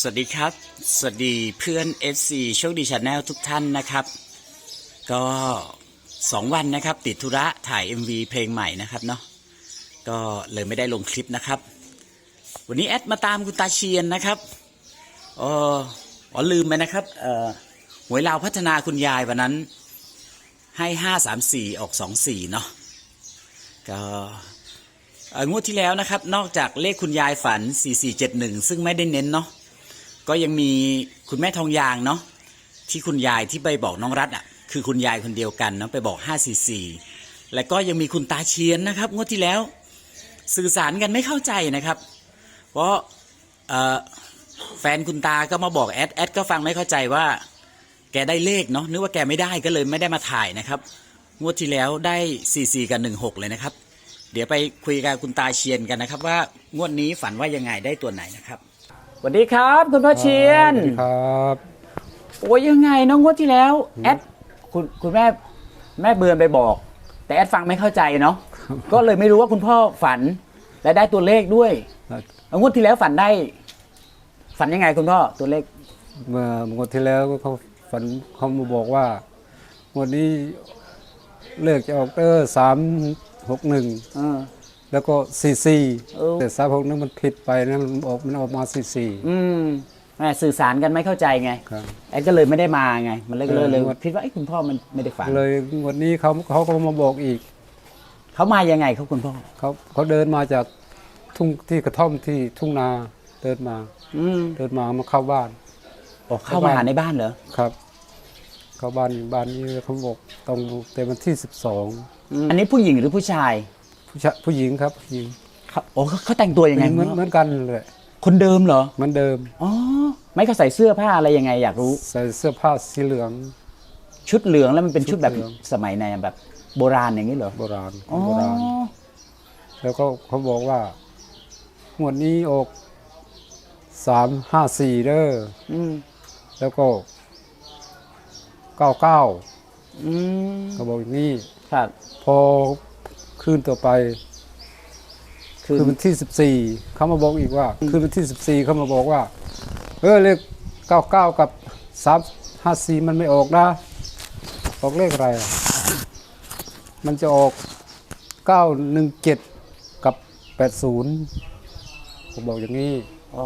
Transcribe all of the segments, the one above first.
สวัสดีครับ สวัสดีเพื่อน FC โชคดีชาแนลทุกท่านนะครับ ก็สองวันนะครับ ติดธุระถ่าย MV เพลงใหม่นะครับเนาะก็เลยไม่ได้ลงคลิปนะครับ วันนี้แอดมาตามคุณตาเชียนนะครับอ๋ออลืมไปนะครับเอ่อหวยลาวพัฒนาคุณยายวันนั้นให้ห้าสามสี่ออกสองสี่เนาะก็งวดที่แล้วนะครับ นอกจากเลขคุณยายฝัน 4471 ซึ่งไม่ได้เน้นเนาะ ก็ยังมีคุณแม่ทองยางเนาะที่คุณยายที่ไปบอกน้องรัฐอะคือคุณยายคนเดียวกันเนาะไปบอก 544 และก็ยังมีคุณตาเชียนนะครับงวดที่แล้วสื่อสารกันไม่เข้าใจนะครับ เพราะแฟนคุณตาก็มาบอกแอดแอดก็ฟังไม่เข้าใจว่า แกได้เลขเนาะนึกว่าแกไม่ได้ก็เลยไม่ได้มาถ่ายนะครับ งวดที่แล้วได้ 44 กับ 16 เลยนะครับ เดี๋ยวไปคุยกับคุณตาเชียนกันนะครับ ว่างวดนี้ฝันว่ายังไงได้ตัวไหนนะครับ สวัสดีครับ คุณพ่อเชียนสวัสดีครับ โอ้ยยังไงน้องงวดที่แล้ว แอดคุณคุณแม่แม่เบือนไปบอก แต่แอดฟังไม่เข้าใจเนาะก็เลยไม่รู้ว่าคุณพ่อฝันและได้ตัวเลขด้วยเอางวดที่แล้วฝันได้ ฝันยังไงคุณพ่อตัวเลขเมื่องวดที่แล้วเขาฝันเขามาบอกว่างวดนี้เลขจะออกเตอร์สามหกหนึ่งเออ แล้วก็สี่สี่เออแต่สามหกนึงมันผิดไปนะมันออกมันออกมาสี่สี่อืมแม่สื่อสารกันไม่เข้าใจไงครับแอดก็เลยไม่ได้มาไง มันเลยเออเลยเลยงวดคิดว่าไอ้ยคุณพ่อมันไม่ได้ฝันเลยงวดนี้เขาเขาก็มาบอกอีก เขามายังไงเขาคุณพ่อเขาเขาเดินมาจากทุ่งที่กระท่อมที่ทุ่งนาเดินมาอืมเดินมามาเข้าบ้านอ๋อเข้ามาหาในบ้านเหรอครับ เข้าบ้านบ้านนี้เขาบอกตรงเต็มวันที่สิบสองอันนี้ผู้หญิงหรือผู้ชาย ผู้ชายผู้หญิงครับผู้หญิงเขาโอ้เขาเขาแต่งตัวยังไงเหมือนคุณเหพ่อมือนกันเลยคนเดิมเหรอเหมือนเดิมอ๋อไม่เขาใส่เสื้อผ้าอะไรยังไงอยากรู้ ใส่เสื้อผ้าสีเหลือง ชุดเหลืองแล้วมันเป็นชุดแบบชุดเหลือง สมัยในแบบ โบราณอย่างนี้เหรอโบราณอ๋อโบราณ แล้วก็เขาบอกว่างวดนี้ออกสามห้าสี่เด้ออืมแล้วก็เก้าเก้าอืมเขาบอกอย่างนี้ ครับ พอ คืนต่อไปคือคืนวันที่สิบสี่เขามาบอกอีกว่า คืนวันที่สิบสี่เขามาบอกว่า เออเลขเก้าเก้ากับสามห้าสี่มันไม่ออกนะออกเลขอะไรอะมันจะออกเก้าหนึ่งเจ็ดกับแปดศูนย์ผมบอกอย่างนี้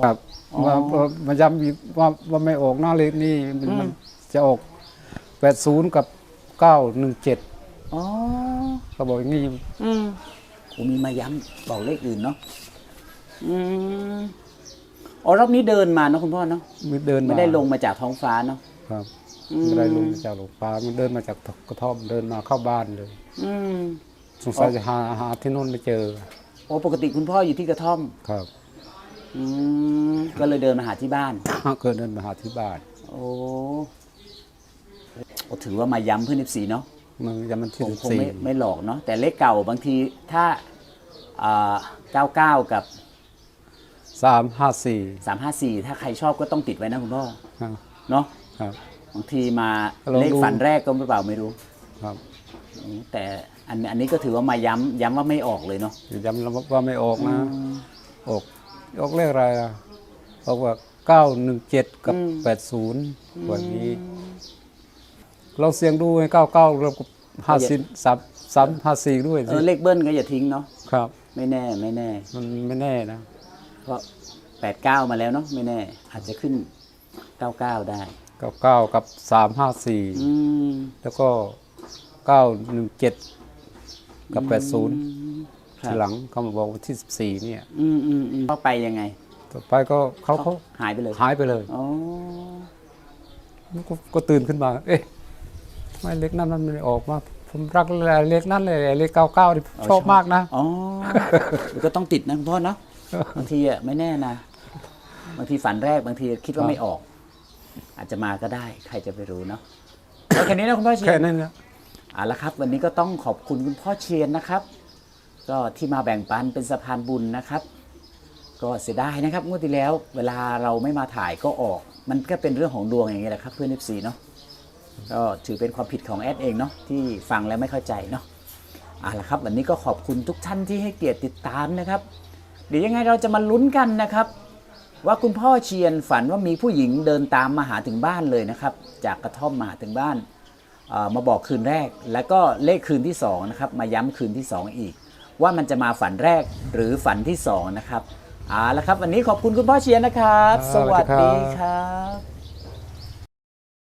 ครับว่าว่ามาย้ำอีกว่าว่าไม่ออกหน้าเลขนี่มันมันจะออกแปดศูนย์กับเก้าหนึ่งเจ็ดอ๋อ เขาบอกอย่างนี้อืมผมมีมาย้ำบอกเลขอื่นเนาะอืมอ๋อรอบนี้เดินมาเนาะคุณพ่อเนาะมันเดินมาไม่ได้ลงมาจากท้องฟ้าเนาะครับอืมไม่ได้ลงมาจากหลวงปลามันเดินมาจากกระท่อมเดินมาเข้าบ้านเลย อืมสงสัยจะหาหาที่โน่นไม่เจอโอ้ปกติคุณพ่ออยู่ที่กระท่อมครับ อืมก็เลยเดินมาหาที่บ้านเกิดเดินมาหาที่บ้านโอ้โอ้ถือว่ามาย้ำเพื่อนสีเนาะ มันจะมันคที่งสิบคงสี่ไม่ไม่หลอกเนาะแต่เลขเก่าบางทีถ้าเก้าเก้ากับสามห้าสี่สามห้าสี่ถ้าใครชอบก็ต้องติดไว้นะคุณพ่อครับเนาะครับ บางทีมาลองดูเลขฝันแรกก็ไม่เปล่าไม่รู้ครับอืมแต่อันอันนี้ก็ถือว่ามาย้ำย้ำว่าไม่ออกเลยเนาะย้ำแล้วว่าไม่ออกนะ ออกออกเลขอะไรอะออกว่าเก้าหนึ่งเจ็ดกับแปดศูนย์วันนี้ เราเสียงดูไงเก้าเก้าเราก็ห้าสิบสามสามห้าสี่ด้วยเอสิอเลขเบิ้ลก็อย่าทิ้งเนาะครับ ไม่แน่ไม่แน่ มันไม่แน่นะ เพราะแปดเก้ามาแล้วเนาะไม่แน่ อาจจะขึ้นเก้าเก้าได้เก้าเก้ากับสามห้าสี่อืมแล้วก็เก้าหนึ่งเจ็ดกับแปดศูนย์ครับทีหลังเขามาบอกวันที่สิบสี่เนี่ย อืมอืมอืมเข้าไปยังไง ต่อไปก็เขาเขาหายไปเลย หายไปเลยอ๋อก็ก็ตื่นขึ้นมา เอ๊ะทำ ไมเล็กนั้นมันไม่ออกมาผมรักเล็กนั้นเลยเล็กเก้าเก้าที่ชอบมากนะอ๋อก็ต้องติดนะคุณพ่อเนาะบางทีอะไม่แน่นะบางทีฝันแรกบางทีคิดว่าไม่ออก อาจจะมาก็ได้ ใครจะไปรู้เนาะแล้วแค่นี้นะคุณพ่อเชียแค่นนั้นนะเอาละครับ วันนี้ก็ต้องขอบคุณคุณพ่อเชียนนะครับ ก็ที่มาแบ่งปันเป็นสะพานบุญนะครับ ก็เสียดายนะครับงวดที่แล้ว เวลาเราไม่มาถ่ายก็ออก มันก็เป็นเรื่องของดวงอย่างนี้แหละครับเพื่อนเอฟซีเนาะ ก็ถือเป็นความผิดของแอดเองเนาะที่ฟังแล้วไม่เข้าใจเนาะเอาละครับ วันนี้ก็ขอบคุณทุกท่านที่ให้เกียรติติดตามนะครับ เดี๋ยวยังไงเราจะมาลุ้นกันนะครับ ว่าคุณพ่อเชียนฝันว่ามีผู้หญิงเดินตามมาหาถึงบ้านเลยนะครับ จากกระท่อมมาหาถึงบ้านเอ่อมาบอกคืนแรก แล้วก็เลขคืนที่สองนะครับมาย้ำคืนที่สองอีก ว่ามันจะมาฝันแรกหรือฝันที่สองนะครับเอาละครับ วันนี้ขอบคุณคุณพ่อเชียนนะครับครับสวัสสวัสดีดีคครับ